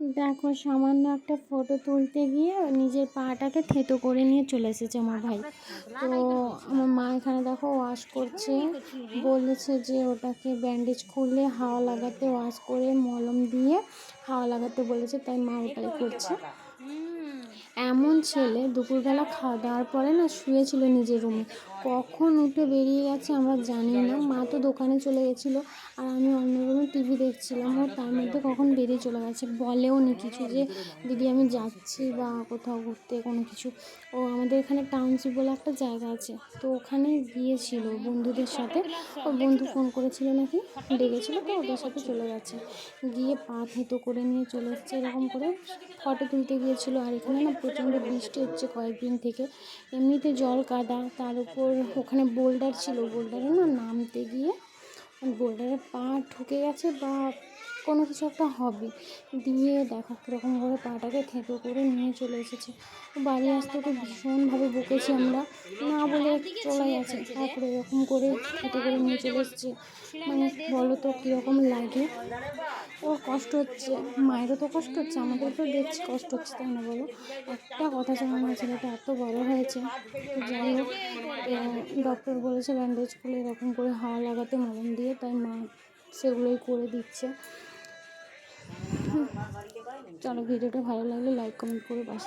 দেখো, সামান্য একটা ফটো তুলতে গিয়ে নিজের পাটাকে থেতো করে নিয়ে চলে এসেছে আমার ভাই। তো আমার মা এখানে দেখো ওয়াশ করছে। বলেছে যে ওটাকে ব্যান্ডেজ খুলে হাওয়া লাগাতে ওয়াশ করে মলম দিয়ে হাওয়া লাগাতে বলেছে, তাই মা ওটাই করছে। এমন ছেলে, দুপুরবেলা খাওয়া দাওয়ার পরে না শুয়েছিল নিজের রুমে। কখন উঠে বেরিয়ে গেছে আমরা জানি না। মা তো দোকানে চলে গেছিল আর আমি অন্য রুমে টিভি দেখছিলাম। ও তার মধ্যে কখন বেরিয়ে চলে গেছে বলেও নি কিছু যে, দিদি, আমি যাচ্ছি বা কোথাও ঘুরতে কোনো কিছু। ও আমাদের এখানে টাউনশিপ বলে একটা জায়গা আছে। তো ওখানে গিয়েছিল বন্ধুদের সাথে। ও বন্ধু ফোন করেছিল নাকি? ডেকেছিলো তো, ওদের সাথে চলে গেছে। গিয়ে পা থেতো করে নিয়ে চলে এসছে এরকম করে। ফটো তুলতে গিয়েছিল আর এখানে না প্রচণ্ড বৃষ্টি হচ্ছে কয়েকদিন থেকে। এমনিতে জল কাদা, তার উপর ওখানে বোল্ডার ছিল বোল্ডারে না নামতে গিয়ে বোল্ডারে পা ঠুকে গেছে বা কোনো কিছু একটা হবে। দিয়ে দেখো কীরকম করে পাটাকে থেতো করে নিয়ে চলে এসেছে। বাড়ি আসতে তো ভীষণভাবে বকেছি আমরা। না বলে চলে গেছে তারপরে এরকম করে থেতো করে নিয়ে চলে এসেছে। মানে বলো তো কীরকম লাগে? ওর কষ্ট হচ্ছে। মায়েরও তো কষ্ট হচ্ছে আমাদের তো দেখছি কষ্ট হচ্ছে, তাই না বলো? একটা কথা শোনা না ছেলেটা এত বড় হয়েছে। যাই হোক ডক্টর বলেছে ব্যান্ডেজ খুলে এরকম করে হাওয়া লাগাতে মলম দিয়ে, তাই মা সেগুলোই করে দিচ্ছে। চলো ভিডিওটা ভালো লাগলে লাইক কমেন্ট করে পাশে